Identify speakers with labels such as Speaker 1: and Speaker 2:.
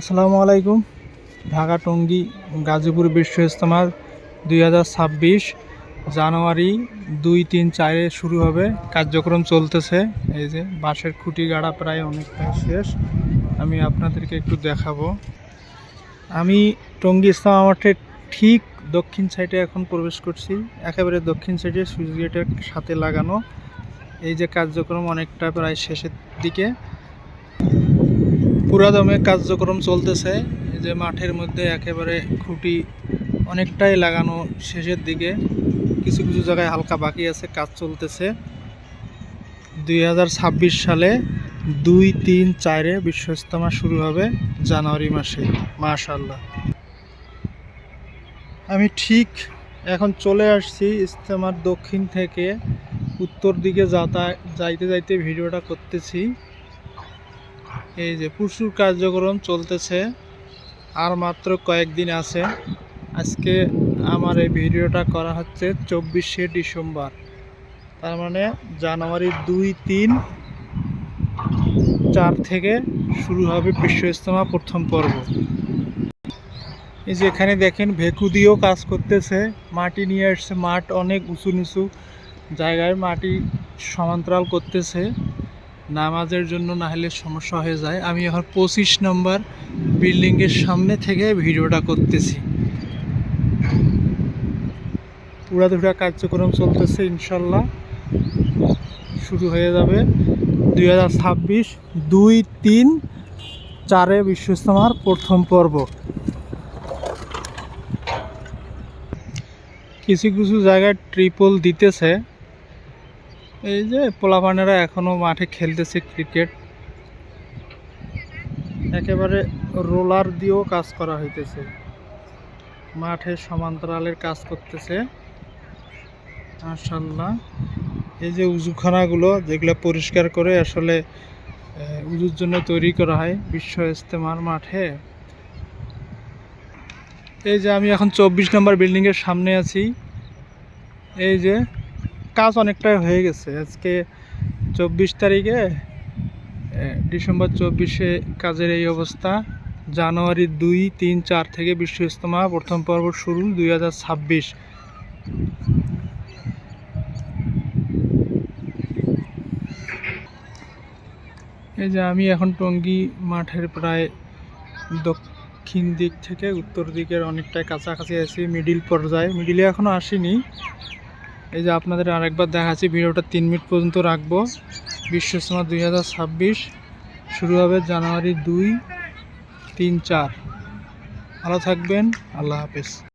Speaker 1: আসসালামু আলাইকুম। ঢাকা, টঙ্গী, গাজীপুর বিশ্ব ইজতেমা দুই জানুয়ারি দুই তিন চারে শুরু হবে। কার্যক্রম চলতেছে। এই যে বাঁশের খুঁটি গাড়া প্রায় অনেকটা শেষ। আমি আপনাদেরকে একটু দেখাবো। আমি টঙ্গী ইসলামা মাঠের ঠিক দক্ষিণ সাইডে এখন প্রবেশ করছি। একেবারে দক্ষিণ সাইডে সুইচ গেটের সাথে লাগানো। এই যে কার্যক্রম অনেকটা প্রায় শেষের দিকে। পুরাদমে কার্যক্রম চলতেছে। যে মাঠের মধ্যে একেবারে খুঁটি অনেকটাই লাগানো শেষের দিকে। কিছু কিছু জায়গায় হালকা বাকি আছে, কাজ চলতেছে। দুই হাজার ছাব্বিশ সালে দুই তিন চারে বিশ্ব ইজতেমা শুরু হবে জানুয়ারি মাসে মাশাল্লাহ আমি ঠিক এখন চলে আসছি ইজতেমার দক্ষিণ থেকে। উত্তর দিকে যাতা যাইতে যাইতে ভিডিওটা করতেছি। এই যে প্রচুর কার্যক্রম চলতেছে আর মাত্র কয়েকদিন আছে। আজকে আমার এই ভিডিওটা করা হচ্ছে চব্বিশে ডিসেম্বর। তার মানে জানুয়ারির দুই, তিন, চার থেকে শুরু হবে বিশ্ব ইজতেমা প্রথম পর্ব। এই যে এখানে দেখেন ভেকু দিয়েও কাজ করতেছে। মাটি নিয়ে আসছে মাঠ অনেক উঁচু নিচু জায়গায় মাটি সমান্তরাল করতেছে। নামাজের জন্য না হলে সমস্যা হয়ে যায়। আমি এখন পঁচিশ নম্বর বিল্ডিংয়ের সামনে থেকে ভিডিওটা করতেছি। উড়াধুরা কার্যক্রম চলতেছে, ইনশাল্লাহ। শুরু হয়ে যাবে দুই হাজার ছাব্বিশ দুই তিন চারে বিশ্ব ইজতেমার প্রথম পর্ব। কিছু কিছু জায়গায় ট্রিপল দিতেছে। এই যে পোলাপানেরা এখনও মাঠে খেলতেছে ক্রিকেট। একেবারে রোলার দিয়েও কাজ করা হইতেছে। মাঠে সমান্তরালের কাজ করতেছে। মাশাল্লাহ এই যে উজুখানাগুলো, যেগুলো পরিষ্কার করে আসলে উজুর জন্য তৈরি করা হয় বিশ্ব ইজতেমার মাঠে। এই যে আমি এখন চব্বিশ নম্বর বিল্ডিংয়ের সামনে আছি। এই যে কাজ অনেকটাই হয়ে গেছে। আজকে চব্বিশ তারিখে ডিসেম্বর চব্বিশে কাজের এই অবস্থা। জানুয়ারি দুই, তিন, চার থেকে বিশ্ব ইজতেমা প্রথম পর্ব শুরু দুই হাজার ছাব্বিশ। এই যে আমি এখন টঙ্গী মাঠের প্রায় দক্ষিণ দিক থেকে উত্তর দিকের অনেকটাই কাছাকাছি আছি মিডিল পর্যায়ে। মিডিলে এখনও আসিনি। এই যে আপনাদের আরেকবার দেখাচ্ছি, ভিডিওটা তিন মিনিট পর্যন্ত রাখব। বিশ্ব ইজতেমা দুই হাজার ছাব্বিশ, শুরু হবে জানুয়ারি দুই, তিন, চার। ভালো থাকবেন, আল্লাহ হাফেজ।